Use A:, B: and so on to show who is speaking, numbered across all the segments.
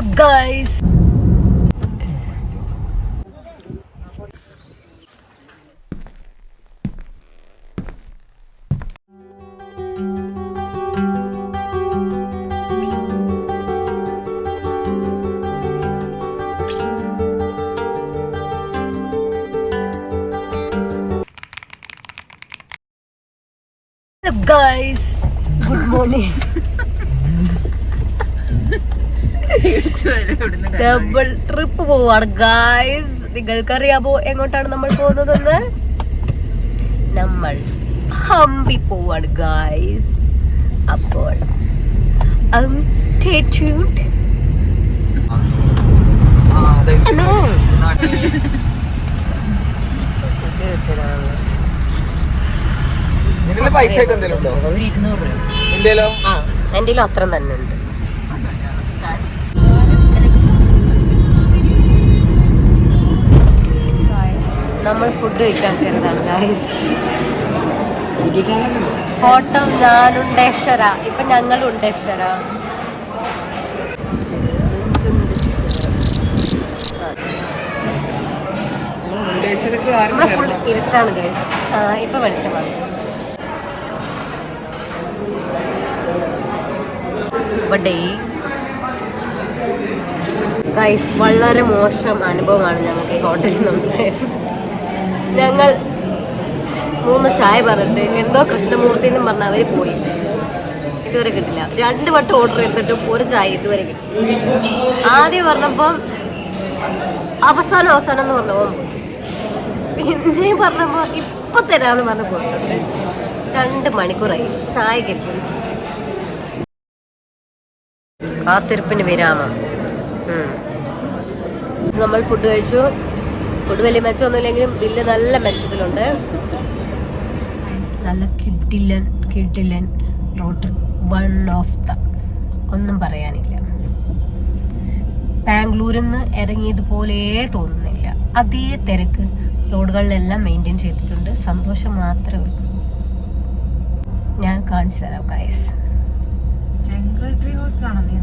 A: Guys guys good morning double trip പോവാണ്. Guys നിങ്ങൾക്കറിയാമോ എങ്ങോട്ടാണ് നമ്മൾ പോകുന്നതെന്ന്? നമ്മൾ ഹംപി പോവാണ് ഗായ്സ് അപ്പോൾ
B: പൈസ ഒക്കെ എന്തെങ്കിലും ഉണ്ടോ? എന്തേലോ?
A: ആ എന്റെ അത്ര തന്നെ ഉണ്ട്. നമ്മൾ ഫുഡ് കഴിക്കാൻ കയറുന്നതാണ് ഗായ്സ് ഞാനുണ്ടേശ്വര ഇപ്പൊ ഞങ്ങൾ
B: ഉണ്ടേശ്വര ആരും
A: ഇവിടെ ഫുൾ ഇരുട്ടാണ് ഗൈസ് ഇപ്പൊ വെളിച്ചമാണ് ഇവിടെ ഗൈസ് വളരെ മോശം അനുഭവമാണ് ഞങ്ങൾക്ക് ഈ ഹോട്ടലിൽ നിന്ന്. ഞങ്ങൾ മൂന്ന് ചായ പറഞ്ഞിട്ട് എന്തോ കൃഷ്ണമൂർത്തി എന്നും പറഞ്ഞ അവർ പോയി. ഇതുവരെ കിട്ടില്ല. രണ്ട് വട്ടം ഓർഡർ ചെയ്തിട്ടും ഒരു ചായ ഇതുവരെ കിട്ടി. ആദ്യം പറഞ്ഞപ്പം അവസാനം അവസാനം എന്ന് പറഞ്ഞപ്പോൾ പിന്നെ പറഞ്ഞപ്പോ ഇപ്പൊ തരാന്ന് പറഞ്ഞ് പോയിട്ടുണ്ട്. രണ്ട് മണിക്കൂറായി. ചായ കിട്ടി. കാത്തിരിപ്പിന് വിരാമം. നമ്മൾ ഫുഡ് കഴിച്ചു. ഫുഡ് വലിയ മെച്ചമൊന്നുമില്ലെങ്കിലും ബില്ല് നല്ല മെച്ചത്തിലുണ്ട്. നല്ല കിട്ടില്ല കിഡിലൻ റോഡ് വൺ ഓഫ് ദ ഒന്നും പറയാനില്ല. ബാംഗ്ലൂരിൽ നിന്ന് ഇറങ്ങിയതുപോലെ തോന്നുന്നില്ല. അതേ തിരക്ക് റോഡുകളിലെല്ലാം മെയിന്റെയിൻ ചെയ്തിട്ടുണ്ട്. സന്തോഷം മാത്രമേ ഉള്ളൂ. ഞാൻ കാണിച്ചു തരാം ഗൈസ്
C: ജംഗിൾ ട്രീ ഹൗസിലാണോ നീ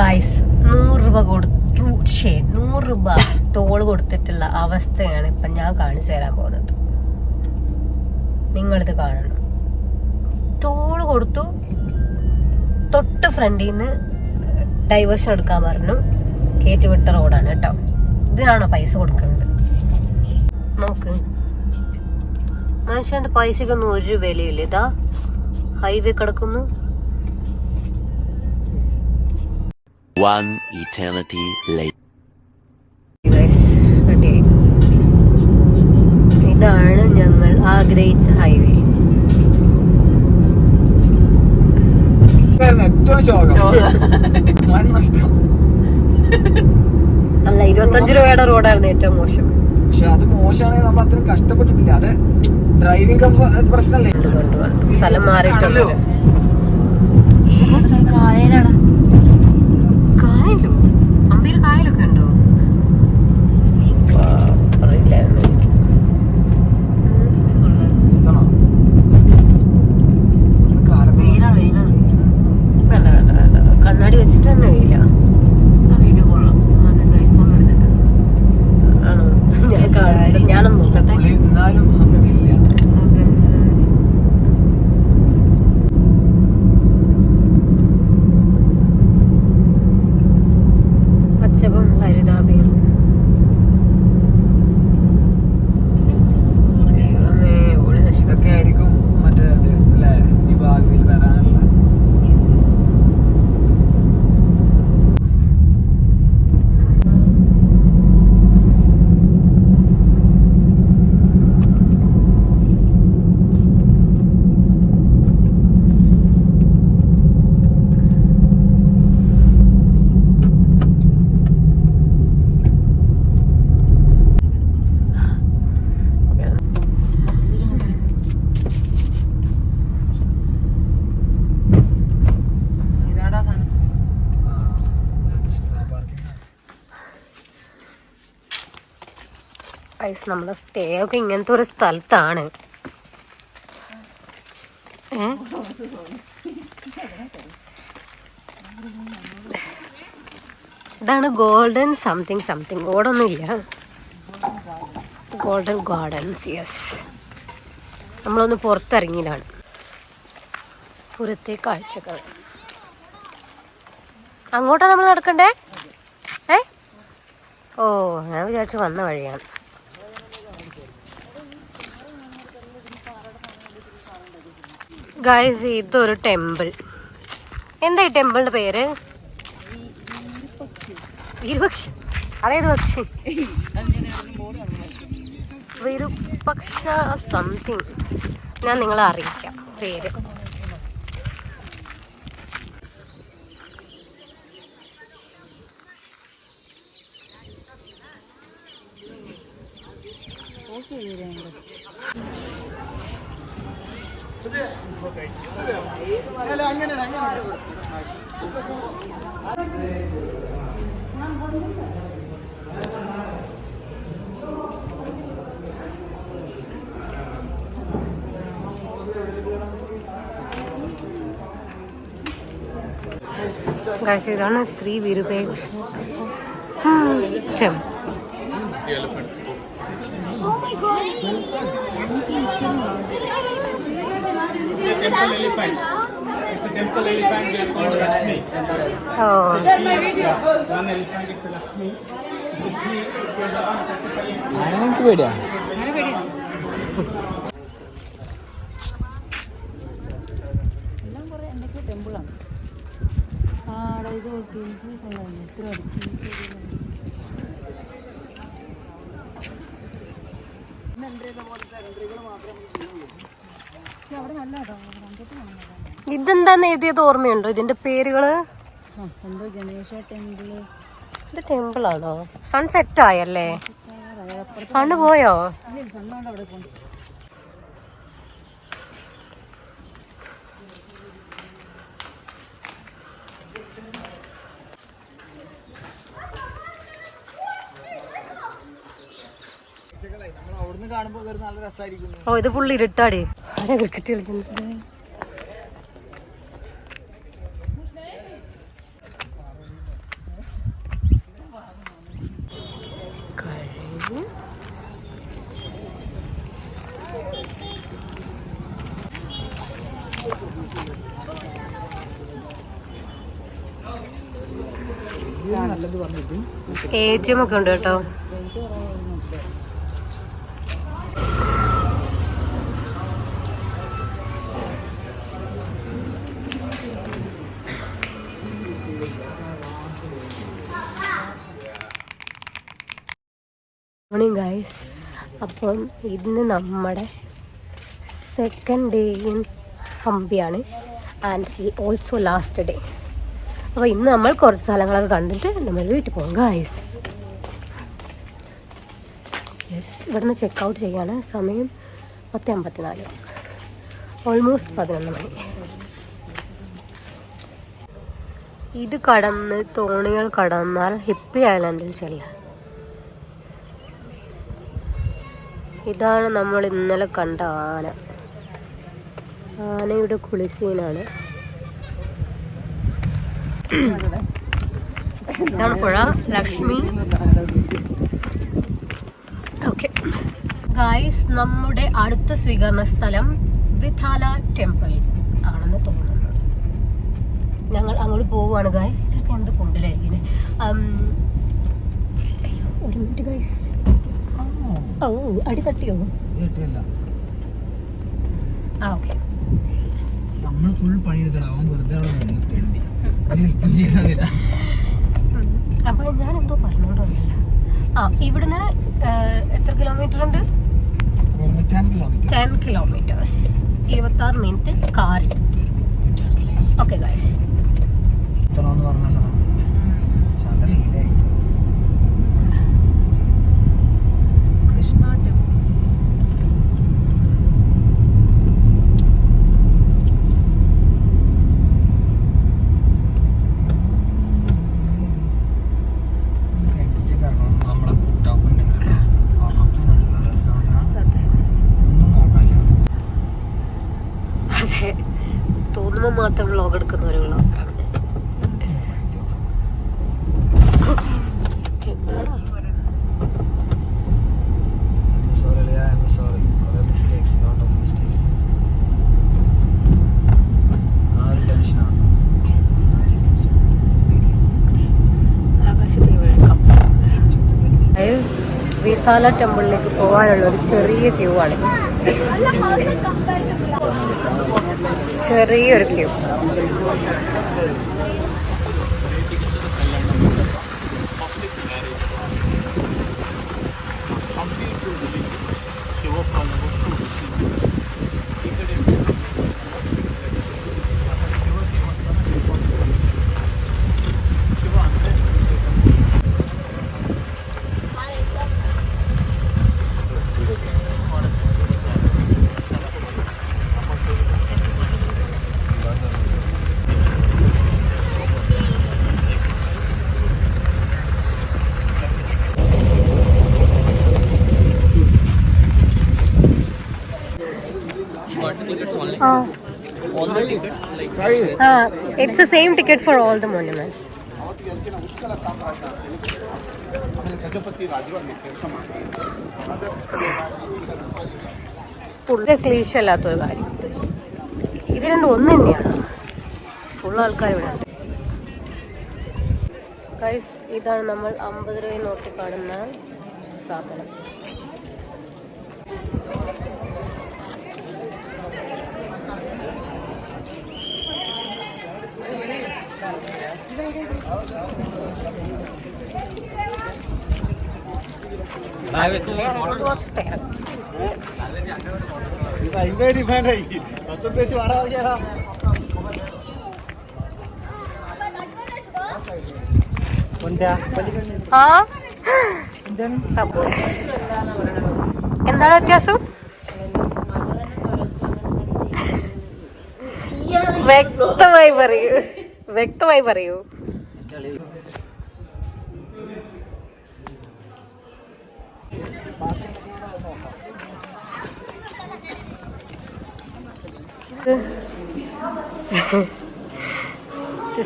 A: ഗൈസ് നൂറ് രൂപ കൊടുത്തു ഷേ നൂറ് രൂപ ടോൾ കൊടുത്തിട്ടുള്ള അവസ്ഥയാണ് ഇപ്പം ഞാൻ കാണിച്ചു തരാൻ പോകുന്നത്. നിങ്ങളിത് കാണണം. ടോൾ കൊടുത്തു. തൊട്ട് ഫ്രണ്ടിൽ നിന്ന് ഡൈവേഷൻ എടുക്കാൻ പറഞ്ഞു. കയറ്റിവിട്ട റോഡാണ് കേട്ടോ. ഇതിനാണോ പൈസ കൊടുക്കുന്നത്. നോക്ക്. മനുഷ്യന്റെ പൈസക്കൊന്നും ഒരു വിലയില്ല. ഇതാ ഹൈവേ കിടക്കുന്നു.
D: One eternity later.
A: ഇതാണ് ഞങ്ങൾ ആഗ്രഹിച്ച ഹൈവേ അല്ല ഇരുപത്തഞ്ച് രൂപയുടെ റോഡായിരുന്നു ഏറ്റവും മോശം.
B: പക്ഷെ അത് മോശമാണെങ്കിൽ നമ്മൾ അത്രയും കഷ്ടപ്പെട്ടിട്ടില്ല. അത് ഡ്രൈവിംഗ് പ്രശ്നമല്ലേ?
A: സ്ഥലം മാറിയിട്ടുണ്ട്
B: കടലോ?
A: കായലാണ് കായലോ അമ്പയിൽ കായലൊക്കെ ഉണ്ടോ അറിയില്ലായിരുന്നു എനിക്ക്.
B: എത്തണോ? ഒന്ന് കാലം
C: വെയിലാണ് വെയിലാണ്
A: വേണ്ട വേണ്ട വേണ്ട കണ്ണാടി വെച്ചിട്ട് തന്നെ ഇല്ല
C: ആ വീഡിയോ കൊള്ളാം അതെന്റെ ഐഫോൺ എടുത്തിട്ട്
A: ആണോ ഞാൻ കാണുന്നുണ്ട് ഞാനൊന്ന് നോക്കട്ടെ
B: പുള്ളി എന്നാലും അങ്ങനെയില്ല
C: ഓക്കെ
A: പച്ചപ്പും ഹരിതാപയും ദൈവമേ, ഓടി നശിപ്പിച്ചു.
B: ഇതൊക്കെ ആയിരിക്കും മറ്റേ ഇത് അല്ലേ ഈ ഭാവിയിൽ വരാനുള്ള
C: ഇതാടാ സാധനം
A: ഐസ് നമ്മുടെ സ്റ്റേ ഒക്കെ ഇങ്ങനത്തെ ഒരു സ്ഥലത്താണ്. ഇതാണ് ഗോൾഡൻ സംതിങ് സംതിങ് ഓടൊന്നുമില്ല. ഗോൾഡൻ ഗാർഡൻസ് യെസ് നമ്മളൊന്ന് പുറത്തിറങ്ങിയതാണ്. പുറത്തെ കാഴ്ചകൾ. അങ്ങോട്ടാണ് നമ്മൾ നടക്കണ്ടേ? ഏ? ഓ ഞാൻ വിചാരിച്ചു വന്ന വഴിയാണ്. ഗായ്സ് ഇതൊരു ടെമ്പിൾ എന്താ ഈ ടെമ്പിളിന്റെ പേര്? അതായത് പക്ഷി. വിരുപക്ഷ സംതിങ് ഞാൻ നിങ്ങളെ അറിയിക്കാം. പേര്. ഗായ്സ് ഇതാണ് Shri Virupaksha temple
E: temple elephant. It's a temple elephant. We are called Lakshmi.
A: ഓ
E: One elephant It's a Lakshmi. It's a she. It is around 35
B: ആന എനിക്ക് പേടിയാ
A: ഇതെന്താന്ന് എഴുതിയത് ഓർമ്മയുണ്ടോ? ഇതിന്റെ പേരുകൾ?
C: എന്തോ ഗണേശ ടെമ്പിൾ.
A: ഇത് ടെമ്പിൾ ആണോ സൺസെറ്റ് ആയല്ലേ സണ്ണ് പോയോ
C: കണ്ണോണ്ട് അവിടെ പോകും
B: നമ്മൾ അവിടുന്ന് കാണുമ്പോൾ നല്ല രസമായിരിക്കും
A: ഓ ഇത് ഫുള്ള് ഇരുട്ടാടി. ആരാ ക്രിക്കറ്റ് കളിക്കുന്നത്? ടി എം ഒക്കെ ഉണ്ട് കേട്ടോ. മോർണിംഗ് ഗായ്സ് അപ്പം ഇന്ന് നമ്മുടെ സെക്കൻഡ് ഡേ ഇൻ ഹംപിയാണ്. ആൻഡ് ഓൾസോ ലാസ്റ്റ് ഡേ അപ്പോൾ ഇന്ന് നമ്മൾ കുറച്ച് സ്ഥലങ്ങളൊക്കെ കണ്ടിട്ട് നമ്മൾ വീട്ടിൽ പോകും ഗായ്സ് യെസ് ഇവിടുന്ന് ചെക്ക് ഔട്ട് ചെയ്യാണ്. സമയം പത്ത് അമ്പത്തിനാല്. ഓൾമോസ്റ്റ് പതിനൊന്ന് മണി. ഇത് കടന്ന് തോണികൾ കടന്നാൽ ഹിപ്പി ഐലൻഡിൽ ചെല്ലാം. ഇതാണ് നമ്മൾ ഇന്നലെ കണ്ട ആന. ആനയുടെ കുളിസീനാണ്. ഇതാണ് പുഴ ലക്ഷ്മി. ഓക്കെ. ഗായ്സ് നമ്മുടെ അടുത്ത സ്വീകരണ സ്ഥലം വിഥാല ടെമ്പിൾ ആണെന്ന് തോന്നുന്നു. ഞങ്ങൾ അങ്ങോട്ട് പോവുകയാണ് ഗായ്സ്. ചെറുപ്പം എന്ത് കൊണ്ടിലായിരിക്കും ഒരു മിനിറ്റ് ഗായ്സ്. ഓ അടി തട്ടിയോ? ആ ഓക്കെ.
B: നമ്മൾ ഫുൾ പണിയെടുത്തടാ അവൻ വെറുതെ അവിടെ നിന്ന് തെണ്ടി. ഹെൽപ്പും ചെയ്തതില്ല.
A: അപ്പൊ ഞാൻ എന്തോ പറഞ്ഞോണ്ട് ആ ഇവിടുന്ന് എത്ര കിലോമീറ്റർ ഉണ്ട്?
B: ടെൻ
A: കിലോമീറ്റേഴ്സ് ഇരുപത്തി ആറ് മിനിറ്റ് കാറിൽ ഓക്കെ ഗൈസ്
B: പറഞ്ഞ സ്ഥലം പക്ഷെ അത് ലീലായി
C: കൃഷ്ണ ടെമ്പിൾ
B: അടിച്ച് കറങ്ങണം നമ്മളെ ടോപ്പ് ഉണ്ടെങ്കിൽ ഒന്നും നോക്കാനില്ല
A: അതെ തോന്നുമ്പോൾ മാത്രം വ്ലോഗ് എടുക്കുന്നവരുള്ള ബേതാല ടെമ്പിളിലേക്ക് പോകാനുള്ള ഒരു ചെറിയ ക്യൂ ആണ്. ചെറിയൊരു queue it's a same ticket for all the monuments. Full cliché അല്ലാത്തൊരു കാര്യം. ഇത് രണ്ടും ഒന്ന് തന്നെയാണ്. ഫുൾ ആൾക്കാർ ഇവിടെ. ഗൈസ് ഇതാണ് നമ്മൾ അമ്പത് രൂപ നോട്ടി കാണുന്ന സാധനം. എന്താണ് വ്യത്യാസം? വ്യക്തമായി പറയൂ. വ്യക്തമായി പറയൂ.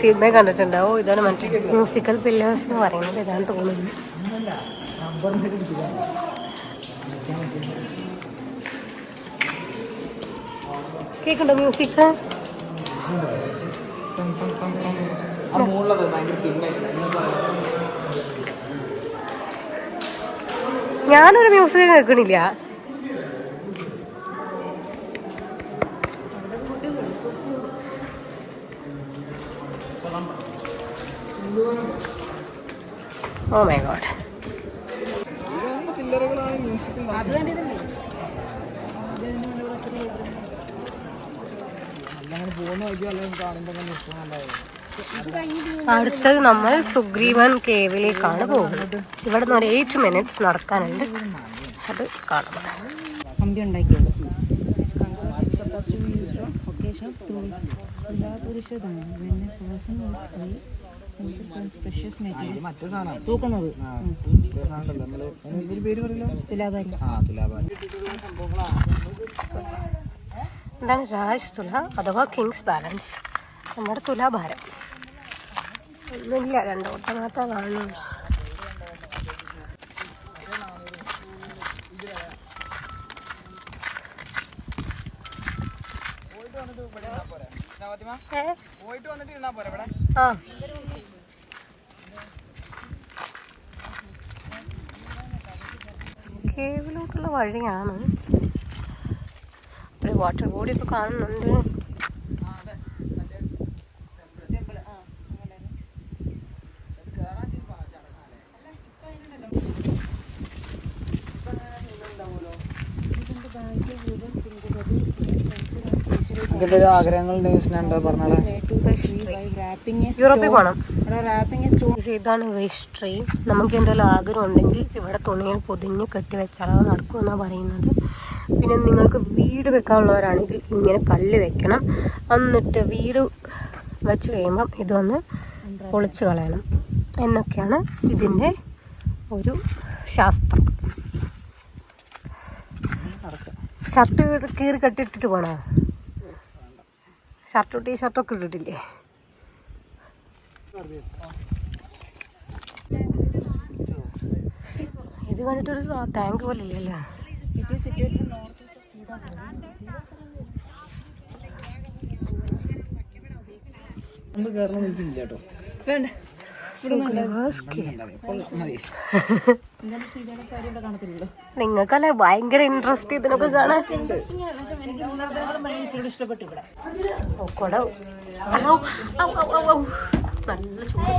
A: സിനിമ കണ്ടിട്ടുണ്ടാവും? ഇതാണ് മറ്റേ മ്യൂസിക്കൽ പില്ലേഴ്സ് എന്ന് പറയുന്നത്. ഇതാണ് തോന്നുന്നു കേക്കണ്ടോ മ്യൂസിക് ഞാനൊരു മ്യൂസിക് കേൾക്കണില്ല. ഓ മൈ ഗോഡ് അടുത്തത് നമ്മൾ സുഗ്രീവൻ കേവിലേക്കാണ് പോകുന്നത് ഇവിടെ നിന്ന് ഒരു എയ്റ്റ് മിനിറ്റ്സ് നടക്കാനുണ്ട് അത് കാണാം
B: ഇത്
A: എന്താണ് രാജ് തുല അഥവാ കിങ്സ് ബാലൻസ്? നമ്മുടെ തുലാഭാരം ഒന്നുമില്ല രണ്ടോട്ടം മാത്രമേ കാണുള്ളൂ?
B: പോയിട്ട് വന്നിട്ട് പോരെ ഇവിടെ
A: ആ. കേവിലോട്ടുള്ള വഴിയാണ്. ഒരു വാട്ടർ ബോഡി ബോഡിയൊക്കെ കാണുന്നുണ്ട്.
B: ആഗ്രഹങ്ങൾ
A: യൂറോപ്പിൽ പോകണം ഇതാണ് വേസ്റ്റ് നമുക്ക് എന്തെങ്കിലും ആഗ്രഹം ഉണ്ടെങ്കിൽ ഇവിടെ തുണിയിൽ പൊതിഞ്ഞ് കെട്ടി വെച്ചാൽ നടക്കുമെന്നാണ് പറയുന്നത്. പിന്നെ നിങ്ങൾക്ക് വീട് വെക്കാനുള്ളവരാണെങ്കിൽ ഇങ്ങനെ കല്ല് വെക്കണം. എന്നിട്ട് വീട് വെച്ച് കഴിയുമ്പം ഇതൊന്ന് പൊളിച്ച് കളയണം. എന്നൊക്കെയാണ് ഇതിന്റെ ഒരു ശാസ്ത്രം. ഷർട്ട് കീറി കെട്ടിട്ടിട്ട് പോണോ? ഷർട്ടും ടീ ഷർട്ടൊക്കെ ഇട്ടിട്ടില്ലേ? ഇത് കണ്ടിട്ടൊരു താങ്ക് പോലെ ഇല്ലല്ലോ
B: ഇത് കയറണം എനിക്കില്ല കേട്ടോ.
C: വേണ്ട. കാണത്തില്ലല്ലോ.
A: നിങ്ങൾക്കല്ലേ ഭയങ്കര ഇൻട്രസ്റ്റ് ഇതിനൊക്കെ കാണാൻ?
C: ഇഷ്ടപ്പെട്ടു ഇവിടെ.
A: நல்ல சூடு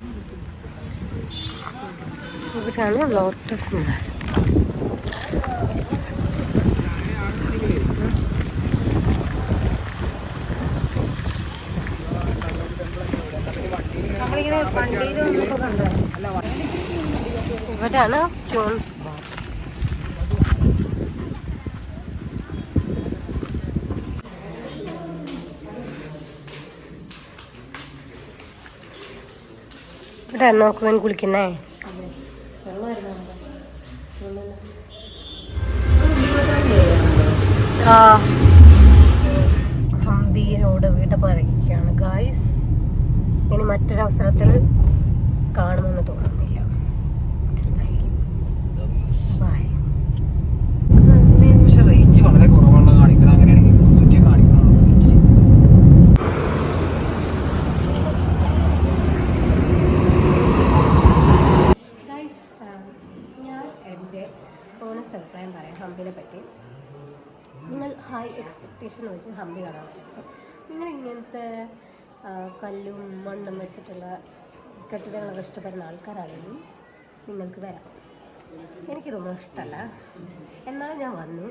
A: Thank you. ഇവിടെയാണ് ലോട്ടസ്
C: നമ്മളിങ്ങനെ വണ്ടിയിൽ
A: ഇവിടെ നോക്കുവാൻ കുളിക്കുന്നേ. ആ. ഗംഭീരോട് വീട് പറയുകയാണ് ഗായ്സ് ഇനി മറ്റൊരവസരത്തിൽ കാണുമെന്ന് തോന്നുന്നില്ല ബൈ
B: പക്ഷെ റേഞ്ച് വളരെ കുറവുള്ള കാണിക്കണം അങ്ങനെയാണെങ്കിൽ നൂറ്റി കാണിക്കണം നൂറ്റി
A: ഗൈസ് ഞാൻ എന്റെ ഓണസ്റ്റ് അഭിപ്രായം പറയാം ഹംപിനെ പറ്റി നിങ്ങൾ ഹൈ എക്സ്പെക്റ്റേഷൻ വെച്ച് ഹംപി കാണാൻ നിങ്ങൾ ഇങ്ങനത്തെ കല്ലും മണ്ണും വെച്ചിട്ടുള്ള കെട്ടിടങ്ങളൊക്കെ ഇഷ്ടപ്പെടുന്ന ആൾക്കാരാണെങ്കിൽ നിങ്ങൾക്ക് വരാം. എനിക്കിതൊന്നും ഇഷ്ടമല്ല എന്നാൽ ഞാൻ വന്നു.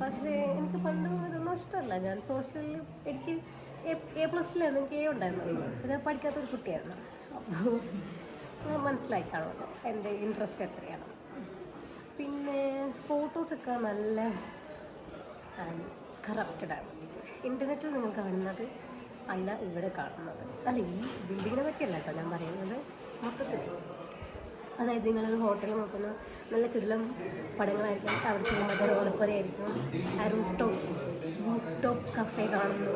A: പക്ഷേ എനിക്ക് പണ്ട് ഇതൊന്നും ഇഷ്ടമല്ല ഞാൻ സോഷ്യലിൽ എനിക്ക് എ പ്ലസ്സിലായിരുന്നു എനിക്ക് എ ഉണ്ടായിരുന്നു ഞാൻ പഠിക്കാത്തൊരു കുട്ടിയായിരുന്നു അപ്പോൾ മനസ്സിലായി കാണുമല്ലോ എന്റെ ഇൻട്രസ്റ്റ് എത്രയാണ്. പിന്നെ ഫോട്ടോസൊക്കെ നല്ല കറപ്റ്റഡാണ് ഇന്റർനെറ്റിൽ നിങ്ങൾ കാണുന്നത് അല്ല ഇവിടെ കാണുന്നത്. അല്ല ഈ ബിൽഡിങ്ങിനെ പറ്റിയല്ല കേട്ടോ ഞാൻ പറയുന്നത് മൊത്തത്തിൽ. അതായത് നിങ്ങളൊരു ഹോട്ടൽ നോക്കുന്ന. നല്ല കിടിലം പടങ്ങളായിരിക്കും. അവിടെ ചെല്ലുമ്പോൾ ഓലപ്പുരയായിരിക്കും ആ roof top roof top cafe കാണുന്നു.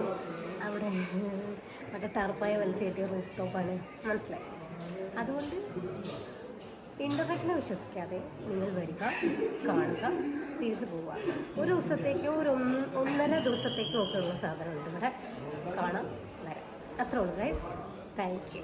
A: അവിടെ മറ്റേ ടർപ്പായ വലിച്ചു കയറ്റിയ റൂഫ് ടോപ്പാണ് മനസ്സിലായി? അതുകൊണ്ട് ഇന്റർനെറ്റിനെ വിശ്വസിക്കാതെ നിങ്ങൾ വരിക കാണുക തിരിച്ചു പോവുക. ഒരു ദിവസത്തേക്കോ ഒരു ഒന്ന് ഒന്നര ദിവസത്തേക്കോ ഒക്കെ ഉള്ള സാധനമുണ്ട് ഇവിടെ. കാണാം വരാം. അത്രേ ഉള്ളൂ ഗൈസ് താങ്ക് യു